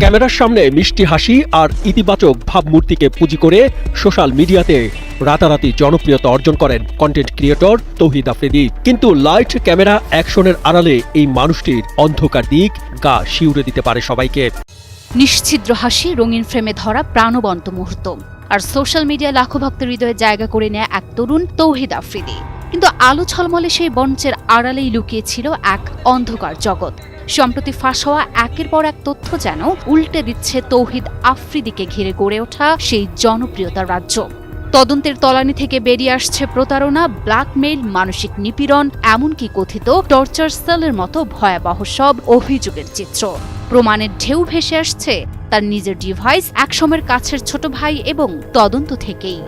ক্যামেরার সামনে মিষ্টি হাসি আর ইতিবাচক ভাবমূর্তিকে পুঁজি করে সোশ্যাল মিডিয়াতে রাতারাতি জনপ্রিয়তা অর্জন করেন কন্টেন্ট ক্রিয়েটর তৌহিদ আফ্রিদি। কিন্তু লাইট ক্যামেরা অ্যাকশনের আড়ালে এই মানুষটির অন্ধকার দিক গা শিউরে দিতে পারে সবাইকে। নিশ্ছিদ্র হাসি রঙিন ফ্রেমে ধরা প্রাণবন্ত মুহূর্ত। আর সোশ্যাল মিডিয়ায় লাখো ভক্তের হৃদয়ে জায়গা করে নেয় এক তরুণ তৌহিদ আফ্রিদি। কিন্তু আলো ছলমলে সেই মঞ্চের আড়ালেই লুকিয়েছিল এক অন্ধকার জগৎ। সম্প্রতি ফাঁস হওয়া একের পর এক তথ্য যেন উল্টে দিচ্ছে তৌহিদ আফ্রিদিকে ঘিরে গড়ে ওঠা সেই জনপ্রিয়তার রাজ্য। তদন্তের তলানি থেকে বেরিয়ে আসছে প্রতারণা, ব্ল্যাকমেইল, মানসিক নিপীড়ন, এমনকি কথিত টর্চার সেলের মতো ভয়াবহ সব অভিযোগের চিত্র। প্রমাণের ঢেউ ভেসে আসছে তার নিজের ডিভাইস, একসময়ের কাছের ছোট ভাই এবং তদন্ত থেকেই।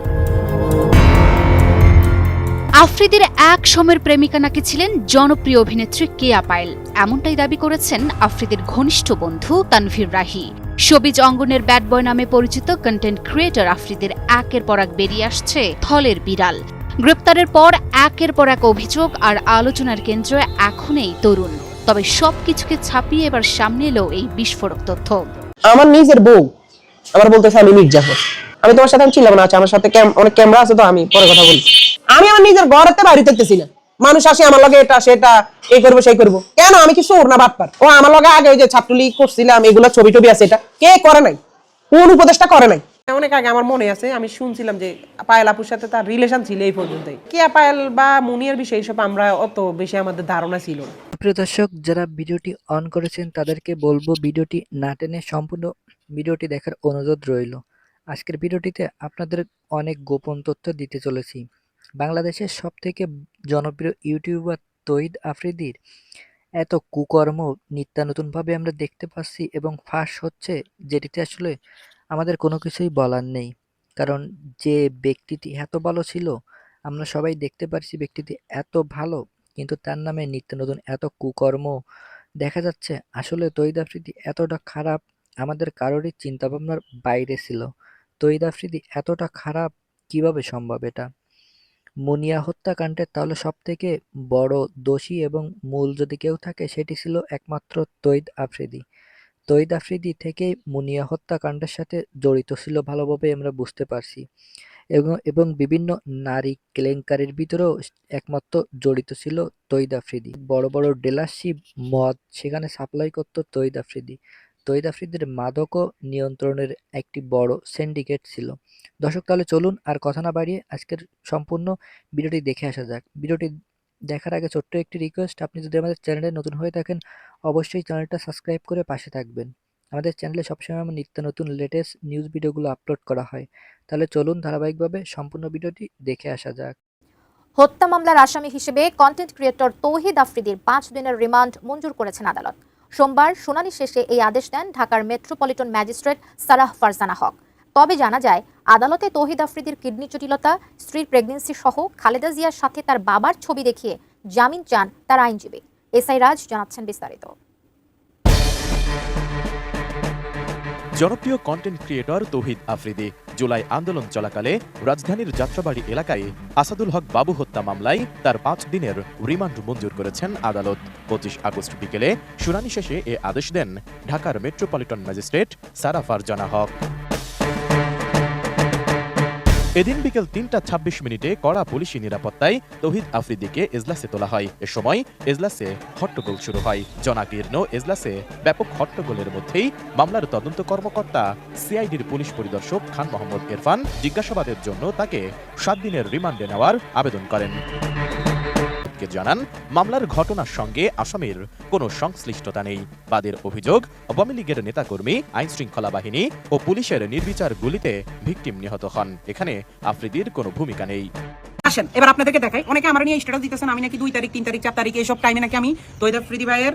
আফ্রিদির এক সময়ের প্রেমিকা নাকি ছিলেন জনপ্রিয় অভিনেত্রী কেয়া পায়েল। এমনটাই দাবি করেছেন আফ্রিদির ঘনিষ্ঠ বন্ধু তানভীর রাহি। সবিজ অঙ্গনের ব্যাড বয় নামে পরিচিত কন্টেন্ট ক্রিয়েটর আফ্রিদির একের পর এক বেরিয়ে আসছে থলের বিড়াল। গ্রেপ্তারের পর একের পর এক অভিযোগ আর আলোচনার কেন্দ্র এখন এই তরুণ। তবে সবকিছুকে ছাপিয়ে এবার সামনে এলো এই বিস্ফোরক তথ্য। আমার নিজের বউ। আমার বলতেছে আমি মির্জাফর। আমি তোমার সাথে আমি ছিলাম না আচ্ছা আমার সাথে অনেক ক্যামেরা আছে তো আমি পরে কথা বলি। আমি আমার নিজের ঘরেতে বাইরে থাকতেছি না। মানুষ আসে আমার লগে এটা সেটা এই করব সেই করব। কেন? আমি কি সোর না বাটপার ও আমার লগে আগে ওই যে ছাত্রলীগ করছিলাম এগুলো ছবি টবি আছে এটা কে করে নাই? কোন উপদেশটা করে নাই? অনেক আগে আমার মনে আছে আমি শুনছিলাম যে পায়েল আপুর সাথে তার রিলেশন ছিল এই পর্যন্তই। কে পায়েল বা মুনিয়ার বিষয়ে এইসব আমরা অত বেশি আমাদের ধারণা ছিল না। প্রিয় দর্শক যারা ভিডিওটি অন করেছেন তাদেরকে বলব ভিডিওটি না টেনে সম্পূর্ণ ভিডিওটি দেখার অনুরোধ রইল। আজকের ভিডিওটিতে আপনাদের অনেক গোপন তথ্য দিতে চলেছি। বাংলাদেশের সব থেকে জনপ্রিয় ইউটিউবার তহিদ আফ্রিদির এত কুকর্ম নিত্যানতুনভাবে আমরা দেখতে পাচ্ছি এবং ফাঁস হচ্ছে যেটিতে আসলে আমাদের কোনো কিছুই বলার নেই। কারণ যে ব্যক্তিটি এত ভালো ছিল, আমরা সবাই দেখতে পারছি ব্যক্তিটি এত ভালো, কিন্তু তার নামে নিত্য নতুন এত কুকর্ম দেখা যাচ্ছে। আসলে তৈদ আফ্রিদি এতটা খারাপ আমাদের কারোরই চিন্তাভাবনার বাইরে ছিল। তৈদ আফ্রিদি এতটা খারাপ কীভাবে সম্ভব এটা? মুনিয়া হত্যাকাণ্ডের তাহলে সব থেকে বড় দোষী এবং মূল যদি কেউ থাকে, সেটি ছিল একমাত্র তৈদ আফ্রিদি। তৈদ আফ্রিদি থেকেই মুনিয়া হত্যাকাণ্ডের সাথে জড়িত ছিল ভালোভাবে আমরা বুঝতে পারছি। এবং এবং বিভিন্ন নারী কেলেঙ্কারির ভিতরেও একমাত্র জড়িত ছিল তৈদ আফ্রিদি। বড় বড় ডিলারশিপ মদ, সেখানে সাপ্লাই করত তৈদ আফ্রিদি। তৈদ আফ্রিদির মাদকও নিয়ন্ত্রণের একটি বড় সিন্ডিকেট ছিল। দর্শক, তাহলে চলুন আর কথা না বাড়িয়ে আজকের সম্পূর্ণ ভিডিওটি দেখে আসা যাক। ভিডিওটি দেখার আগে ছোট্ট একটি রিকোয়েস্ট আপনি যদি আমাদের চ্যানেলে নতুন হয়ে থাকেন, অবশ্যই চ্যানেলটা সাবস্ক্রাইব করে পাশে থাকবেন। আমাদের চ্যানেলে সবসময় আমার নিত্য নতুন লেটেস্ট নিউজ ভিডিওগুলো আপলোড করা হয়। তাহলে চলুন ধারাবাহিকভাবে সম্পূর্ণ ভিডিওটি দেখে আসা যাক। হত্যা মামলার আসামি হিসেবে কন্টেন্ট ক্রিয়েটর তৌহিদ আফ্রিদির পাঁচ দিনের রিমান্ড মঞ্জুর করেছেন আদালত। সোমবার শুনানি শেষে এই আদেশ দেন ঢাকার মেট্রোপলিটন ম্যাজিস্ট্রেট সারাহ ফারজানা হক। তবে জানা যায়, আদালতে তৌহিদ আফ্রিদির কিডনি জটিলতা, স্ত্রীর প্রেগনেন্সি সহ খালেদা জিয়ার সাথে তার বাবার ছবি দেখিয়ে জামিন চান তার আইনজীবী। এসআই রাজ জানাচ্ছেন বিস্তারিত। জনপ্রিয় content creator Tauhid Afridi. July আন্দোলন চলাকালে রাজধানীর যাত্রাবাড়ি এলাকায় আসাদুল হক বাবু হত্যা মামলায় তার পাঁচ দিনের রিমান্ড মঞ্জুর করেছেন আদালত। পঁচিশ আগস্ট বিকেলে শুনানি শেষে এ আদেশ দেন ঢাকার মেট্রোপলিটন ম্যাজিস্ট্রেট সারা ফারজানা হক। এদিন বিকেল তিনটা ছাব্বিশ মিনিটে কড়া পুলিশি নিরাপত্তায় তহিদ আফ্রিদিকে এজলাসে তোলা হয়। এ সময় এজলাসে হট্টগোল শুরু হয়। জনাকীর্ণ এজলাসে ব্যাপক হট্টগোলের মধ্যেই মামলার তদন্ত কর্মকর্তা, সিআইডির পুলিশ পরিদর্শক খান মোহাম্মদ ইরফান জিজ্ঞাসাবাদের জন্য তাকে সাত দিনের রিমান্ডে নেওয়ার আবেদন করেন। কে জানান, মামলার ঘটনার সঙ্গে আসামির কোনো সংশ্লিষ্টতা নেই। বাদের অভিযোগ, আওয়ামী লীগের নেতাকর্মী আইন শৃঙ্খলা বাহিনী ও পুলিশের নির্বিচার গুলিতে ভিকটিম নিহত হন। এখানে আফ্রিদির কোনো ভূমিকা নেই। আসেন, এবার আপনাদেরকে দেখাই। অনেকে আমার নিয়ে স্ট্যাটাস দিতেছেন, আমি নাকি দুই তারিখ, তিন তারিখ, চার তারিখ এইসব টাইমে নাকি আমি তৈদা ফ্রিদি ভাইয়ের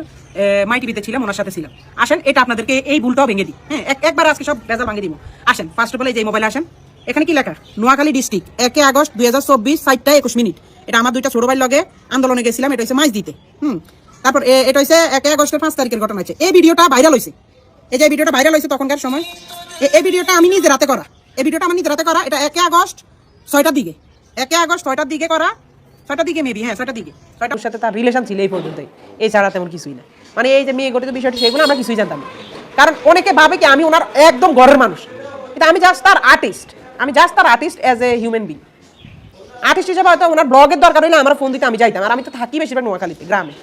মাই টিভিতে ছিলাম, ওনার সাথে ছিলাম। আসেন, এটা আপনাদেরকে এই ভুলটাও ভেঙে দিই। হ্যাঁ একবার আজকে সব বেজার ভাঙে দিব। আসেন ফার্স্ট অফ অল এই যে মোবাইলে আসেন। এখানে কি লেখা? নোয়াখালী ডিস্ট্রিক্ট, একে আগস্ট দুই হাজার চব্বিশ সাতটা একুশ মিনিট। এটা আমার দুইটা ছোট ভাইয়ের লগে আন্দোলনে গেছিলাম, এটা হচ্ছে মাইজ দিতে। হুম। তারপর এটা হচ্ছে একে আগস্টের পাঁচ তারিখের ঘটনা হচ্ছে এই ভিডিওটা ভাইরাল হয়েছে এই যে ভিডিওটা ভাইরাল হয়েছে তখনকার সময় এই ভিডিওটা আমি নিজে রাতে করা। এই ভিডিওটা আমি নিজে রাতে করা, এটা একে আগস্ট ছয়টার দিকে। একে আগস্ট ছয়টার দিকে করা। ছয়টার দিকে মেবি হ্যাঁ ছয়টার দিকে। ছয়টার সাথে তার রিলেশন ছিল এই পর্যন্তই। এছাড়া তেমন কিছুই না। মানে এই যে মেয়ে গঠিত বিষয়টি, সেগুলো আমরা কিছুই জানতাম না। কারণ অনেকে ভাবে কি আমি ওনার একদম ঘরের মানুষ। কিন্তু আমি জাস্ট তার আর্টিস্ট আমি জাস্ট তার artist as a human being artist হিসেবে হয়তো ওনার ব্লগের দরকার হইলে আমার ফোন দিতে আমি যাইতাম। আর আমি তো থাকি বেশিরভাগ নোয়াখালীতে, গ্রামে।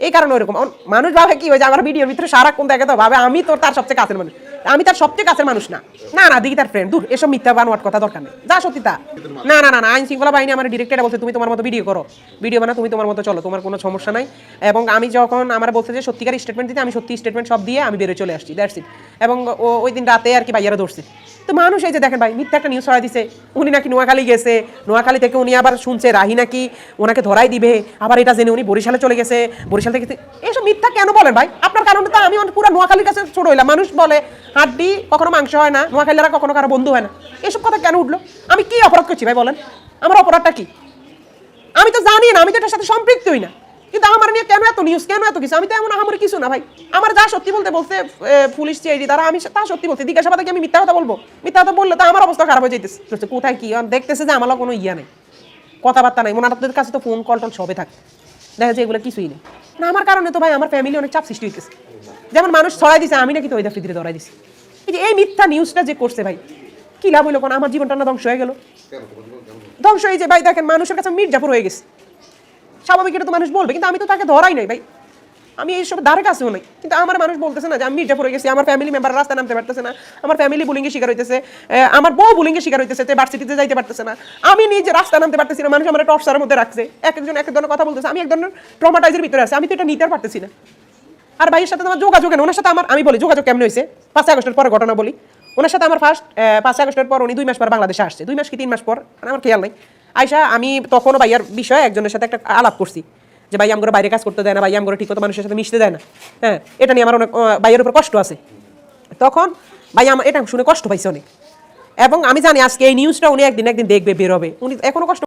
এই কারণে ওরকম মানুষ ভাবে কি হয়েছে আমার ভিডিওর ভিতরে সারাক্ষণ দেখে তো, ভাবে আমি তো তার সবচেয়ে কাছের মানুষ। আমি তার সবচেয়ে কাছের মানুষ না। না না দিদি তার ফ্রেন্ড দূর, এসব মিথ্যা বানোয়াট কথা দরকার নেই। যা সত্যি তা। না না না না, আইন শৃঙ্খলা বাহিনী আমার ডিরেক্টর বলছে, তুমি তোমার মতো ভিডিও করো। ভিডিও বানা তুমি তোমার মতো চলো, তোমার কোনো সমস্যা নাই। এবং আমি যখন আমার বলছে যে সত্যিকার স্টেটমেন্ট দিতে, আমি সত্যি স্টেটমেন্ট সব দিয়ে আমি বেরোয় চলে আসছি দ্যাটস ইট এবং ওই দিন রাতে আর কি ভাইয়ারা ধরছে। তো মানুষ এই যে দেখেন ভাই, মিথ্যা একটা নিউজ ছড়াই দিছে। উনি নাকি নোয়াখালী গেছে। নোয়াখালী থেকে উনি আবার শুনছে, রাহি নাকি ওনাকে ধরাই দিবে। আবার এটা জেনে উনি বরিশালে চলে গেছে। বরিশাল থেকে এইসব মিথ্যা কেন বলেন ভাই? আপনার কারণে তো আমি পুরো নোয়াখালীর কাছে ছোট হইলাম। মানুষ বলে হাড্ডি কখনো মাংস হয় না, নোয়াখালীরা কখনো কারও বন্ধু হয় না। এসব কথা কেন উঠল? আমি কি অপরাধ করছি ভাই বলেন? আমার অপরাধটা কি? আমি তো জানি না, আমি তো এটার সাথে সম্পৃক্তই না। কিন্তু আমার নিয়ে কেন এত নিউজ কেন এত কিছু? আমি তো এমন আমার কিছু না ভাই। আমার যা সত্যি বলতে বলতে পুলিশ চেয়ে তারা আমি তা সত্যি বলতে জিজ্ঞাসাবাদে আমি মিথ্যা কথা বলব? মিথ্যা কথা বললে তো আমার অবস্থা খারাপ হয়ে যেতেছে কোথায় কি? দেখতেছে যে আমার কোনো ইয়া নেই। কথাবার্তা নাই। ওনাদের কাছে তো ফোন কল টল সবে থাকে। দেখা যায় এগুলো কিছুই নেই। না, আমার কারণে তো ভাই, আমার ফ্যামিলি অনেক চাপ সৃষ্টি হইতেছে। যেমন মানুষ ছড়াই দিছে, আমি নাকি তো ওই ফিদরে ধরাই দিছি। এই যে এই মিথ্যা নিউজটা যে করছে ভাই, কি লাভ হইল কোন? আমার জীবনটা না ধ্বংস হয়ে গেল। ধ্বংস হয়ে যে ভাই দেখেন, মানুষের কাছে মির্জাপুর হয়ে গেছে। স্বাভাবিক এটা তো মানুষ বলবে, কিন্তু আমি তো তাকে ধরাই নাই ভাই। আমি এইসব ধারে কাছেও নাই। কিন্তু আমার মানুষ বলতেছে না যে আমি মির্জাপুর হয়ে গেছি, আমার ফ্যামিলি মেম্বার রাস্তা নামতে পারতেছে না, আমার ফ্যামিলি বুলিংয়ে শিকার হইতেছে আমার বউ বুলিংয়ে শিকার হইতেছে তে ভার্সিটিতে যাইতে পারতেছে না। আমি নিজে রাস্তা নামতে পারতেছি না, মানুষ আমার টর্চারের মধ্যে রাখছে। এক একজন, এক ধরনের কথা বলতেছে, আমি এক ধরনের ট্রমাটাইজের ভিতরে আছে, আমি তো এটা নিতে পারতেছি না। আর ভাইয়ের সাথে তোমার যোগাযোগ নেই ওনার সাথে আমার আমি বলি, যোগাযোগ কেমন হয়েছে পাঁচই আগস্টের পরে ঘটনা বলি। ওনার সাথে আমার ফার্স্ট পাঁচই আগস্টের পর উনি দুই মাস পর বাংলাদেশে আসছে। দুই মাস কি তিন মাস পর? আমার খেয়াল নাই। আয়সা আমি তখনও ভাইয়ার বিষয়ে একজনের সাথে একটা আলাপ করছি যে, ভাই, আমগরে বাইরে কাজ করতে দেয় না, ভাই, আমগরে ঠিক মতো মানুষের সাথে মিশতে দেয় না। হ্যাঁ এটা নিয়ে আমার অনেক ভাইয়ের উপর কষ্ট আছে। তখন ভাই আমার এটা শুনে কষ্ট পাইছে অনেক। এবং আমি জানি আজকে এই নিউজটা উনি একদিন একদিন দেখবে বেরোবে উনি এখনও কষ্ট